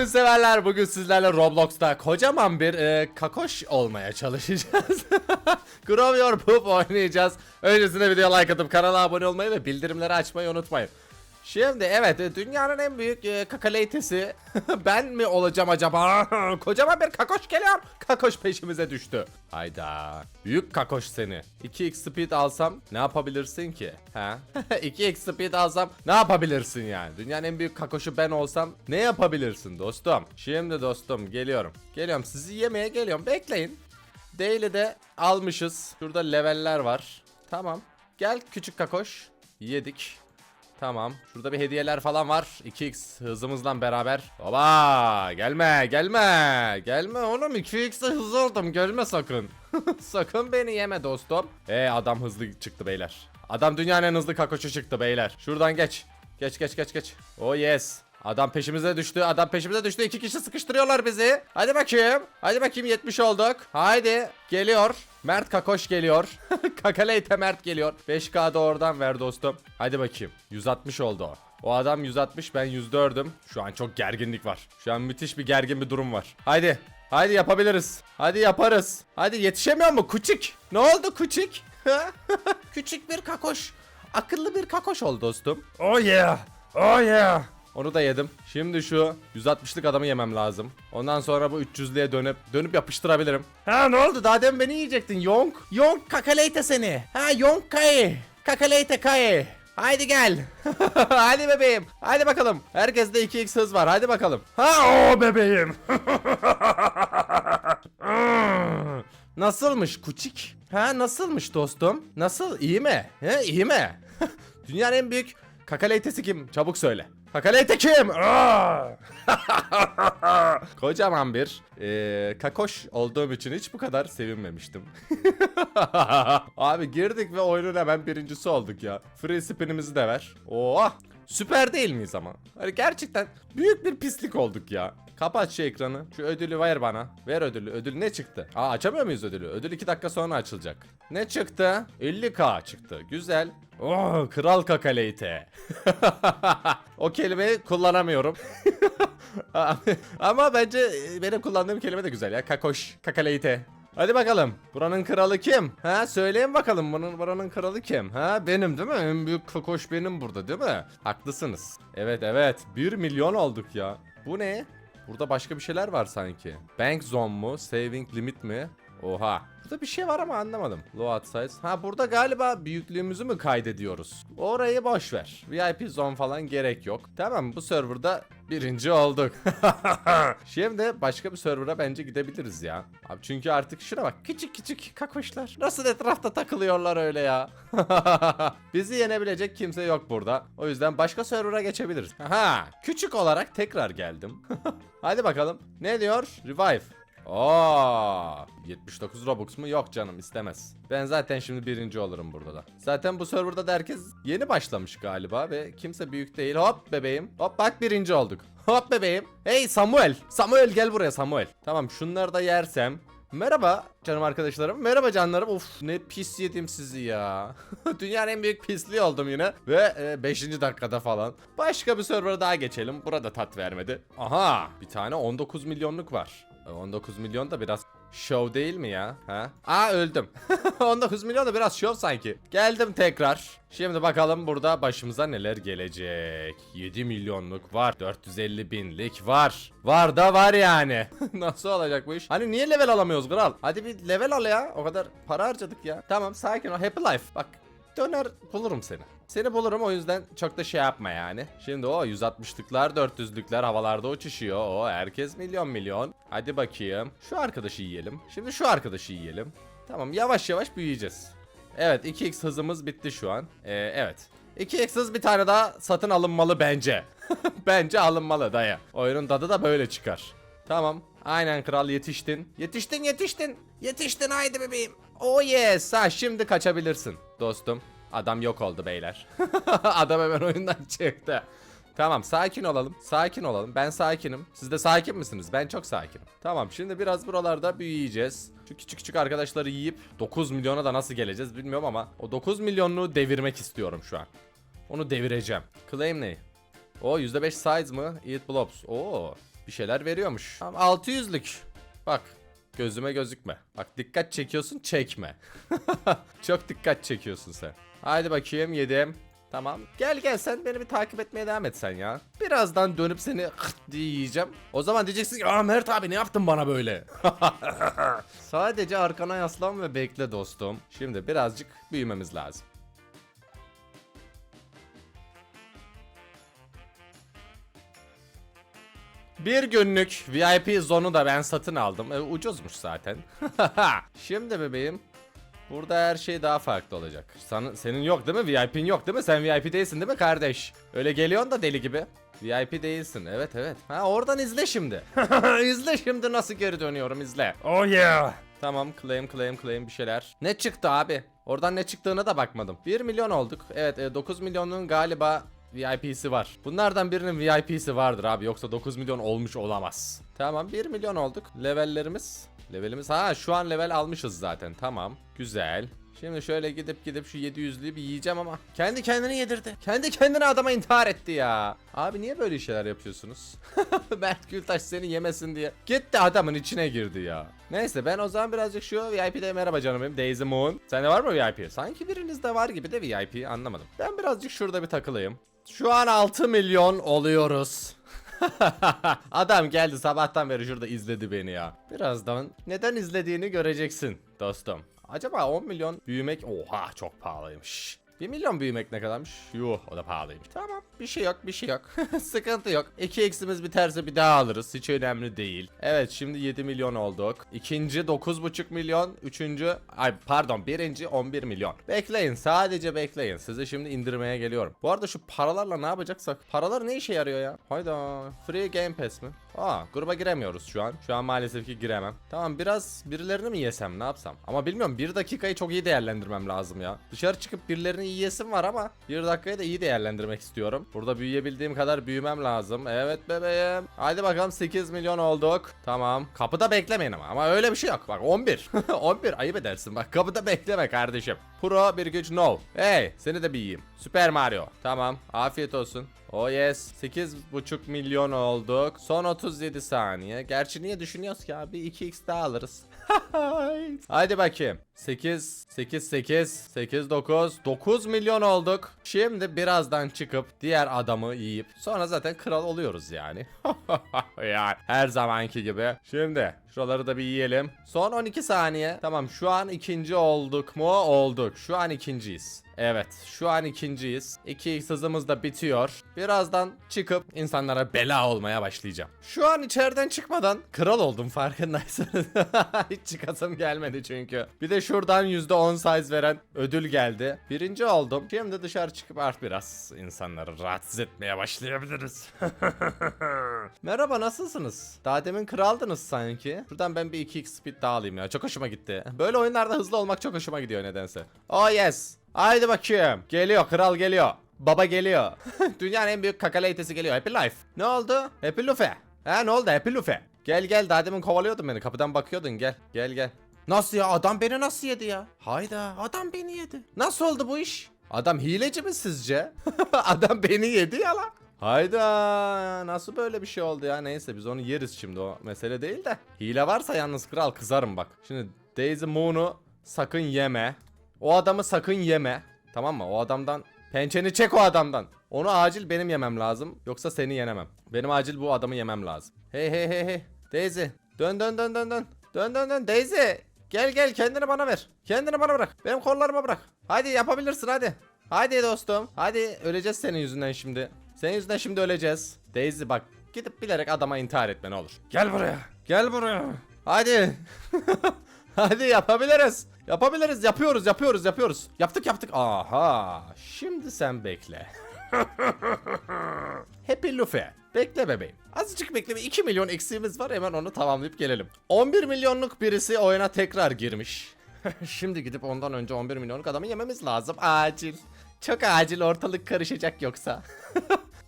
oyun severler bugün sizlerle Roblox'ta kocaman bir e, kakoş olmaya çalışacağız. Grow Your Poop oynayacağız. Öncesinde video like atıp kanala abone olmayı ve bildirimleri açmayı unutmayın. Şimdi evet e, dünyanın en büyük e, kakaleytesi ben mi olacağım acaba? Kocaman bir kakoş geliyor. Kakoş peşimize düştü. Hayda. Büyük kakoş seni. 2x speed alsam ne yapabilirsin ki? Ha? 2x speed alsam ne yapabilirsin yani? Dünyanın en büyük kakoşu ben olsam ne yapabilirsin dostum? Şimdi dostum geliyorum. Geliyorum sizi yemeye geliyorum. Bekleyin. Daily'de almışız. Şurada leveller var. Tamam. Gel küçük kakoş. Yedik. Tamam. Şurada bir hediyeler falan var. 2x hızımızla beraber. Baba gelme gelme. Gelme oğlum 2x'e hızlı oldum. Gelme sakın. sakın beni yeme dostum. E adam hızlı çıktı beyler. Adam dünyanın en hızlı kakoşu çıktı beyler. Şuradan geç. Geç geç geç geç. Oh yes. Adam peşimize düştü. Adam peşimize düştü. İki kişi sıkıştırıyorlar bizi. Hadi bakayım. Hadi bakayım 70 olduk. Haydi. Geliyor. Mert Kakoş geliyor. Kakaleyte Mert geliyor. 5K da oradan ver dostum. Hadi bakayım. 160 oldu o. O adam 160 ben 104'üm. Şu an çok gerginlik var. Şu an müthiş bir gergin bir durum var. Haydi. Haydi yapabiliriz. Hadi yaparız. Hadi yetişemiyor mu küçük? Ne oldu küçük? küçük bir kakoş. Akıllı bir kakoş ol dostum. Oh yeah. Oh yeah. Onu da yedim. Şimdi şu 160'lık adamı yemem lazım. Ondan sonra bu 300'lüğe dönüp dönüp yapıştırabilirim. Ha ne oldu? Daha demin beni yiyecektin Yonk. Yonk kakaleyte seni. Ha Yonk kayı. Kakaleyte kayı. Haydi gel. Hadi bebeğim. Hadi bakalım. Herkeste 2x hız var. Hadi bakalım. Ha o bebeğim. Nasılmış kuçik? Ha nasılmış dostum? Nasıl? İyi mi? He iyi mi? Dünyanın en büyük kakaleytesi kim? Çabuk söyle. Kakaleyte kim? Aa! Kocaman bir eee, kakoş olduğum için hiç bu kadar sevinmemiştim. Abi girdik ve oyunun hemen birincisi olduk ya. Free spinimizi de ver. Oh! Süper değil miyiz ama? Hani gerçekten büyük bir pislik olduk ya. Kapat şu ekranı. Şu ödülü ver bana. Ver ödülü. Ödül ne çıktı? Aa açamıyor muyuz ödülü? Ödül 2 dakika sonra açılacak. Ne çıktı? 50k çıktı. Güzel. Oh, kral kakaleyte. o kelimeyi kullanamıyorum. Ama bence e, benim kullandığım kelime de güzel ya. Kakoş, kakaleyte. Hadi bakalım. Buranın kralı kim? Ha söyleyin bakalım bunun buranın kralı kim? Ha benim değil mi? En büyük kakoş benim burada değil mi? Haklısınız. Evet evet. 1 milyon olduk ya. Bu ne? Burada başka bir şeyler var sanki. Bank zone mu? Saving limit mi? Oha. Burada bir şey var ama anlamadım. Load size. Ha burada galiba büyüklüğümüzü mü kaydediyoruz? Orayı boş ver. VIP zone falan gerek yok. Tamam bu serverda birinci olduk. Şimdi başka bir server'a bence gidebiliriz ya. Abi çünkü artık şuna bak. Küçük küçük kakuşlar. Nasıl etrafta takılıyorlar öyle ya. Bizi yenebilecek kimse yok burada. O yüzden başka server'a geçebiliriz. Aha. Küçük olarak tekrar geldim. Hadi bakalım. Ne diyor? Revive. Aa, 79 Robux mu? Yok canım istemez. Ben zaten şimdi birinci olurum burada da. Zaten bu serverda da herkes yeni başlamış galiba ve kimse büyük değil. Hop bebeğim. Hop bak birinci olduk. Hop bebeğim. Hey Samuel. Samuel gel buraya Samuel. Tamam şunları da yersem. Merhaba canım arkadaşlarım. Merhaba canlarım. Of ne pis yedim sizi ya. Dünyanın en büyük pisliği oldum yine. Ve 5. dakikada falan. Başka bir server'a daha geçelim. Burada tat vermedi. Aha bir tane 19 milyonluk var. E, 19 milyon da biraz show değil mi ya? Ha? Aa öldüm. 19 milyon da biraz show sanki. Geldim tekrar. Şimdi bakalım burada başımıza neler gelecek. 7 milyonluk var. 450 binlik var. Var da var yani. Nasıl olacak bu iş? Hani niye level alamıyoruz kral? Hadi bir level al ya. O kadar para harcadık ya. Tamam sakin ol. Happy life. Bak döner bulurum seni. Seni bulurum o yüzden çok da şey yapma yani. Şimdi o 160'lıklar 400'lükler havalarda uçuşuyor. O herkes milyon milyon. Hadi bakayım. Şu arkadaşı yiyelim. Şimdi şu arkadaşı yiyelim. Tamam yavaş yavaş büyüyeceğiz. Evet 2x hızımız bitti şu an. Ee, evet. 2x hız bir tane daha satın alınmalı bence. bence alınmalı dayı. Oyunun tadı da böyle çıkar. Tamam. Aynen kral yetiştin. Yetiştin yetiştin. Yetiştin haydi bebeğim. Oh yes. Ha şimdi kaçabilirsin dostum. Adam yok oldu beyler. Adam hemen oyundan çıktı. Tamam sakin olalım. Sakin olalım. Ben sakinim. Siz de sakin misiniz? Ben çok sakinim. Tamam şimdi biraz buralarda büyüyeceğiz. Şu küçük küçük arkadaşları yiyip 9 milyona da nasıl geleceğiz bilmiyorum ama o 9 milyonluğu devirmek istiyorum şu an. Onu devireceğim. Claim ne? O %5 size mı? Eat blobs. Oo. bir şeyler veriyormuş. Tamam 600'lük. Bak gözüme gözükme. Bak dikkat çekiyorsun çekme. Çok dikkat çekiyorsun sen. Haydi bakayım yedim. Tamam. Gel gel sen beni bir takip etmeye devam et sen ya. Birazdan dönüp seni hırt diye yiyeceğim. O zaman diyeceksin ki aa Mert abi ne yaptın bana böyle? Sadece arkana yaslan ve bekle dostum. Şimdi birazcık büyümemiz lazım. Bir günlük VIP zonu da ben satın aldım. E, ucuzmuş zaten. Şimdi bebeğim. Burada her şey daha farklı olacak. Sana, senin yok değil mi? VIP'in yok değil mi? Sen VIP değilsin değil mi kardeş? Öyle geliyorsun da deli gibi. VIP değilsin. Evet evet. Ha oradan izle şimdi. izle şimdi nasıl geri dönüyorum izle. Oh yeah. Tamam claim claim claim bir şeyler. Ne çıktı abi? Oradan ne çıktığına da bakmadım. 1 milyon olduk. Evet e, 9 milyonun galiba VIP'si var. Bunlardan birinin VIP'si vardır abi yoksa 9 milyon olmuş olamaz. Tamam 1 milyon olduk. Levellerimiz. Levelimiz ha şu an level almışız zaten tamam. Güzel. Şimdi şöyle gidip gidip şu 700'lüyü bir yiyeceğim ama kendi kendini yedirdi. Kendi kendine adama intihar etti ya. Abi niye böyle şeyler yapıyorsunuz? Mert Gültaş seni yemesin diye. Gitti adamın içine girdi ya. Neyse ben o zaman birazcık şu VIP'de merhaba canım benim Daisy Moon. Sende var mı VIP? Sanki birinizde var gibi de VIP anlamadım. Ben birazcık şurada bir takılayım. Şu an 6 milyon oluyoruz. Adam geldi sabahtan beri şurada izledi beni ya. Birazdan neden izlediğini göreceksin dostum. Acaba 10 milyon büyümek oha çok pahalıymış. 1 milyon büyümek ne kadarmış? Yuh o da pahalıymış. Tamam bir şey yok bir şey yok. Sıkıntı yok. 2 eksimiz biterse bir daha alırız. Hiç önemli değil. Evet şimdi 7 milyon olduk. İkinci 9,5 milyon. Üçüncü ay pardon birinci 11 milyon. Bekleyin sadece bekleyin. Sizi şimdi indirmeye geliyorum. Bu arada şu paralarla ne yapacaksak. Paralar ne işe yarıyor ya? Hayda. Free Game Pass mi? Aa gruba giremiyoruz şu an. Şu an maalesef ki giremem. Tamam biraz birilerini mi yesem ne yapsam? Ama bilmiyorum bir dakikayı çok iyi değerlendirmem lazım ya. Dışarı çıkıp birilerini yiyesim var ama bir dakikayı da iyi değerlendirmek istiyorum. Burada büyüyebildiğim kadar büyümem lazım. Evet bebeğim. Haydi bakalım 8 milyon olduk. Tamam. Kapıda beklemeyin ama. Ama öyle bir şey yok. Bak 11. 11 ayıp edersin. Bak kapıda bekleme kardeşim. Pro bir güç no. Hey seni de bir yiyeyim. Süper Mario. Tamam. Afiyet olsun. Oh yes. 8,5 milyon olduk. Son 37 saniye. Gerçi niye düşünüyoruz ki abi? 2x daha alırız. Haydi bakayım. 8, 8, 8, 8, 9, 9 milyon olduk. Şimdi birazdan çıkıp diğer adamı yiyip sonra zaten kral oluyoruz yani. yani her zamanki gibi. Şimdi şuraları da bir yiyelim. Son 12 saniye. Tamam şu an ikinci olduk mu? Olduk. Şu an ikinciyiz. Evet şu an ikinciyiz. 2x hızımız da bitiyor. Birazdan çıkıp insanlara bela olmaya başlayacağım. Şu an içeriden çıkmadan kral oldum farkındaysanız. Hiç çıkasım gelmedi çünkü. Bir de şuradan %10 size veren ödül geldi. Birinci oldum. Şimdi dışarı çıkıp art biraz insanları rahatsız etmeye başlayabiliriz. Merhaba nasılsınız? Daha demin kraldınız sanki. Şuradan ben bir 2x speed daha alayım ya. Çok hoşuma gitti. Böyle oyunlarda hızlı olmak çok hoşuma gidiyor nedense. Oh yes. Haydi bakayım. Geliyor kral geliyor. Baba geliyor. Dünyanın en büyük kakalaytesi geliyor. Happy Life. Ne oldu? Happy Luffy. Ha ne oldu Happy Luffy? Gel gel daha demin kovalıyordun beni. Kapıdan bakıyordun gel. Gel gel. Nasıl ya? Adam beni nasıl yedi ya? Hayda adam beni yedi. Nasıl oldu bu iş? Adam hileci mi sizce? adam beni yedi ya lan. Hayda nasıl böyle bir şey oldu ya? Neyse biz onu yeriz şimdi o mesele değil de. Hile varsa yalnız kral kızarım bak. Şimdi Daisy Moon'u sakın yeme. O adamı sakın yeme. Tamam mı? O adamdan pençeni çek o adamdan. Onu acil benim yemem lazım yoksa seni yenemem. Benim acil bu adamı yemem lazım. Hey hey hey hey. Daisy dön dön dön dön dön. Dön dön dön. Daisy Gel gel. Kendini bana ver. Kendini bana bırak. Benim kollarıma bırak. Hadi yapabilirsin hadi. Hadi dostum. Hadi öleceğiz senin yüzünden şimdi. Senin yüzünden şimdi öleceğiz. Daisy bak gidip bilerek adama intihar etme ne olur. Gel buraya. Gel buraya. Hadi. Hadi yapabiliriz. Yapabiliriz. Yapıyoruz, yapıyoruz, yapıyoruz. Yaptık, yaptık. Aha. Şimdi sen bekle. Happy Luffy. Bekle bebeğim. Azıcık bekle. 2 milyon eksiğimiz var. Hemen onu tamamlayıp gelelim. 11 milyonluk birisi oyuna tekrar girmiş. Şimdi gidip ondan önce 11 milyonluk adamı yememiz lazım. Acil. Çok acil ortalık karışacak yoksa.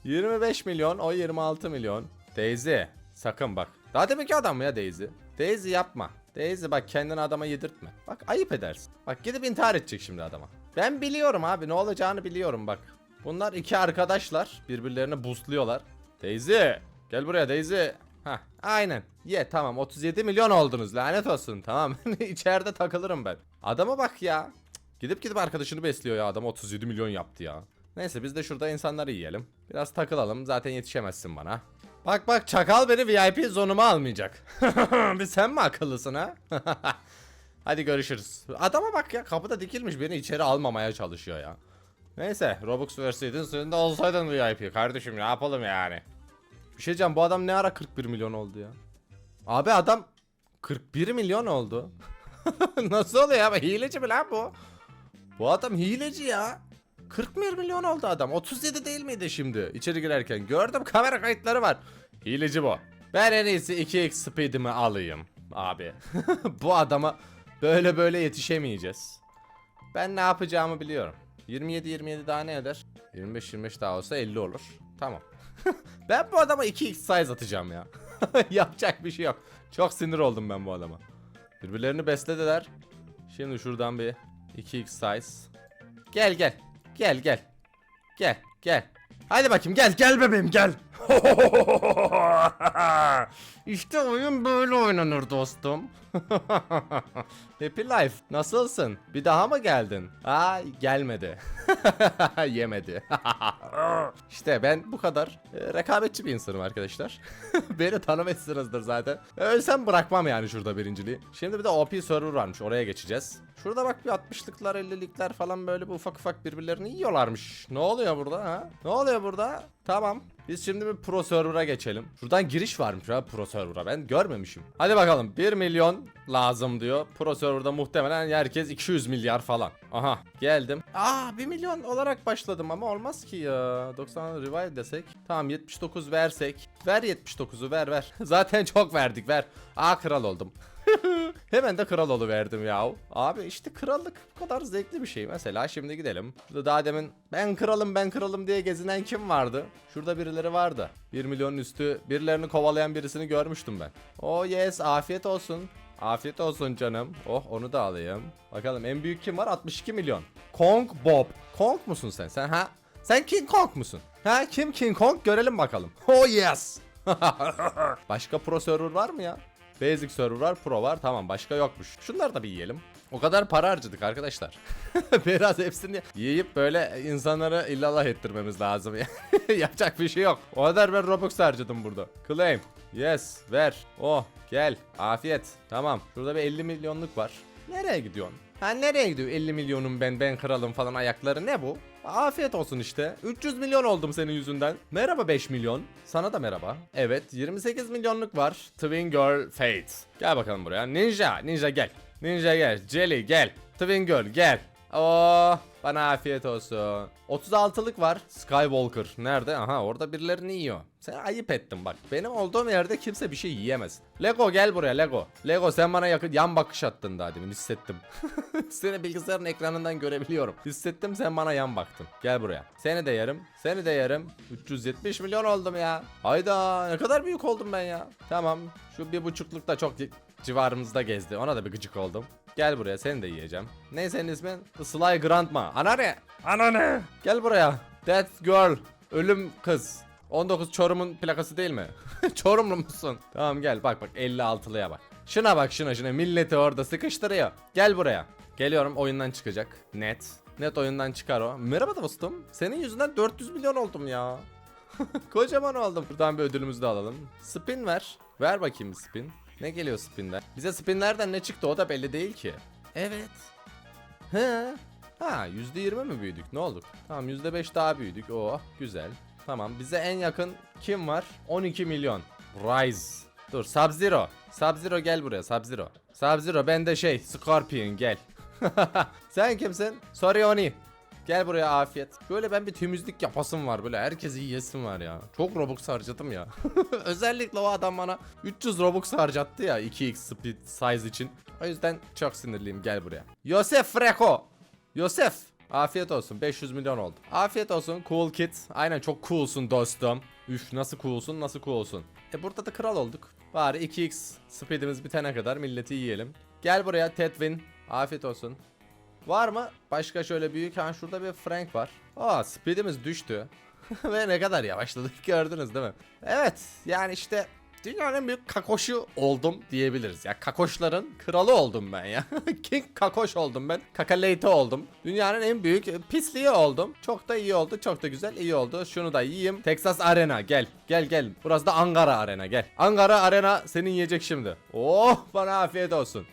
25 milyon, o 26 milyon. Daisy, sakın bak. Daha demek adam mı ya Daisy? Daisy yapma. Daisy bak kendini adama yedirtme. Bak ayıp edersin. Bak gidip intihar edecek şimdi adama. Ben biliyorum abi ne olacağını biliyorum bak. Bunlar iki arkadaşlar birbirlerini boostluyorlar. Daisy, gel buraya Daisy. Hah aynen. Ye tamam 37 milyon oldunuz lanet olsun tamam. İçeride takılırım ben. Adama bak ya. Gidip gidip arkadaşını besliyor ya adam 37 milyon yaptı ya. Neyse biz de şurada insanları yiyelim. Biraz takılalım zaten yetişemezsin bana. Bak bak çakal beni VIP zonuma almayacak. bir sen mi akıllısın ha? Hadi görüşürüz. Adama bak ya kapıda dikilmiş beni içeri almamaya çalışıyor ya. Neyse Robux verseydin senin de olsaydın VIP kardeşim ne yapalım yani. Bir şey diyeceğim bu adam ne ara 41 milyon oldu ya? Abi adam 41 milyon oldu. Nasıl oluyor ya? Hileci mi lan bu? Bu adam hileci ya. 41 milyon oldu adam. 37 değil miydi şimdi içeri girerken? Gördüm kamera kayıtları var. Hileci bu. Ben en iyisi 2x speed'imi alayım abi. bu adama böyle böyle yetişemeyeceğiz. Ben ne yapacağımı biliyorum. 27 27 daha ne eder? 25 25 daha olsa 50 olur. Tamam. ben bu adama 2x size atacağım ya. Yapacak bir şey yok. Çok sinir oldum ben bu adama. Birbirlerini beslediler. Şimdi şuradan bir 2x size. Gel gel. Gel gel. Gel gel. Hadi bakayım gel gel bebeğim gel. işte oyun böyle oynanır dostum. Happy Life nasılsın? Bir daha mı geldin? Aa gelmedi. Yemedi. işte ben bu kadar e, rekabetçi bir insanım arkadaşlar. Beni tanımışsınızdır zaten. Ölsem bırakmam yani şurada birinciliği. Şimdi bir de OP server varmış oraya geçeceğiz. Şurada bak bir 60'lıklar 50'likler falan böyle bir ufak ufak birbirlerini yiyorlarmış. Ne oluyor burada ha? Ne oluyor burada? Tamam. Biz şimdi bir pro server'a geçelim. Şuradan giriş varmış ha pro server'a ben görmemişim. Hadi bakalım 1 milyon lazım diyor. Pro server'da muhtemelen herkes 200 milyar falan. Aha geldim. Aa 1 milyon olarak başladım ama olmaz ki ya. 90 revive desek. Tamam 79 versek. Ver 79'u ver ver. Zaten çok verdik ver. Aa kral oldum. Hemen de kral verdim ya. Abi işte krallık bu kadar zevkli bir şey. Mesela şimdi gidelim. Şurada daha demin ben kralım ben kralım diye gezinen kim vardı? Şurada birileri vardı. 1 milyonun üstü birilerini kovalayan birisini görmüştüm ben. Oh yes afiyet olsun. Afiyet olsun canım. Oh onu da alayım. Bakalım en büyük kim var? 62 milyon. Kong Bob. Kong musun sen? Sen ha? Sen King Kong musun? Ha kim King Kong? Görelim bakalım. Oh yes. Başka pro server var mı ya? Basic server var, pro var. Tamam başka yokmuş. Şunları da bir yiyelim. O kadar para harcadık arkadaşlar. Biraz hepsini yiyip böyle insanları illallah ettirmemiz lazım. Yapacak bir şey yok. O kadar ben Robux harcadım burada. Claim. Yes. Ver. Oh. Gel. Afiyet. Tamam. Şurada bir 50 milyonluk var. Nereye gidiyorsun? Ha nereye gidiyor 50 milyonum ben ben kralım falan ayakları ne bu? Afiyet olsun işte. 300 milyon oldum senin yüzünden. Merhaba 5 milyon. Sana da merhaba. Evet 28 milyonluk var. Twin Girl Fate. Gel bakalım buraya. Ninja. Ninja gel. Ninja gel. Jelly gel. Twin Girl gel. Oo, bana afiyet olsun. 36'lık var. Skywalker. Nerede? Aha orada birilerini yiyor. Sen ayıp ettin bak. Benim olduğum yerde kimse bir şey yiyemez. Lego gel buraya Lego. Lego sen bana yakın yan bakış attın daha demin hissettim. Seni bilgisayarın ekranından görebiliyorum. Hissettim sen bana yan baktın. Gel buraya. Seni de yerim. Seni de yerim. 370 milyon oldum ya. Hayda ne kadar büyük oldum ben ya. Tamam. Şu bir buçukluk da çok civarımızda gezdi. Ona da bir gıcık oldum. Gel buraya seni de yiyeceğim. Ne senin ismin? Sly Grandma. Ana ne? Ana ne? Gel buraya. That girl. Ölüm kız. 19 Çorum'un plakası değil mi? Çorumlu musun? Tamam gel bak bak 56'lıya bak. Şuna bak şuna şuna milleti orada sıkıştırıyor. Gel buraya. Geliyorum oyundan çıkacak. Net. Net oyundan çıkar o. Merhaba dostum. Senin yüzünden 400 milyon oldum ya. Kocaman oldum. Buradan bir ödülümüzü de alalım. Spin ver. Ver bakayım spin. Ne geliyor spinden? Bize spinlerden ne çıktı o da belli değil ki. Evet. He. Ha %20 mi büyüdük? Ne olduk? Tamam %5 daha büyüdük. Oh güzel. Tamam bize en yakın kim var? 12 milyon. Rise. Dur Sub-Zero. Sub-Zero gel buraya Sub-Zero. Sub-Zero ben de şey Scorpion gel. Sen kimsin? Sorioni. Gel buraya afiyet. Böyle ben bir temizlik yapasım var böyle herkesi yiyesim var ya. Çok Robux harcadım ya. Özellikle o adam bana 300 Robux harcattı ya 2x speed size için. O yüzden çok sinirliyim gel buraya. Yosef Freko. Yosef. Afiyet olsun 500 milyon oldu. Afiyet olsun cool kid. Aynen çok coolsun dostum. Üf nasıl coolsun nasıl coolsun. E burada da kral olduk. Bari 2x speedimiz bitene kadar milleti yiyelim. Gel buraya Tedwin. Afiyet olsun. Var mı? Başka şöyle büyük ha şurada bir Frank var. Aa speedimiz düştü. Ve ne kadar yavaşladık gördünüz değil mi? Evet yani işte dünyanın en büyük kakoşu oldum diyebiliriz ya. Kakoşların kralı oldum ben ya. King kakoş oldum ben. Kakaleyte oldum. Dünyanın en büyük e, pisliği oldum. Çok da iyi oldu. Çok da güzel iyi oldu. Şunu da yiyeyim. Texas Arena gel. Gel gel. Burası da Ankara Arena gel. Ankara Arena senin yiyecek şimdi. Oh bana afiyet olsun.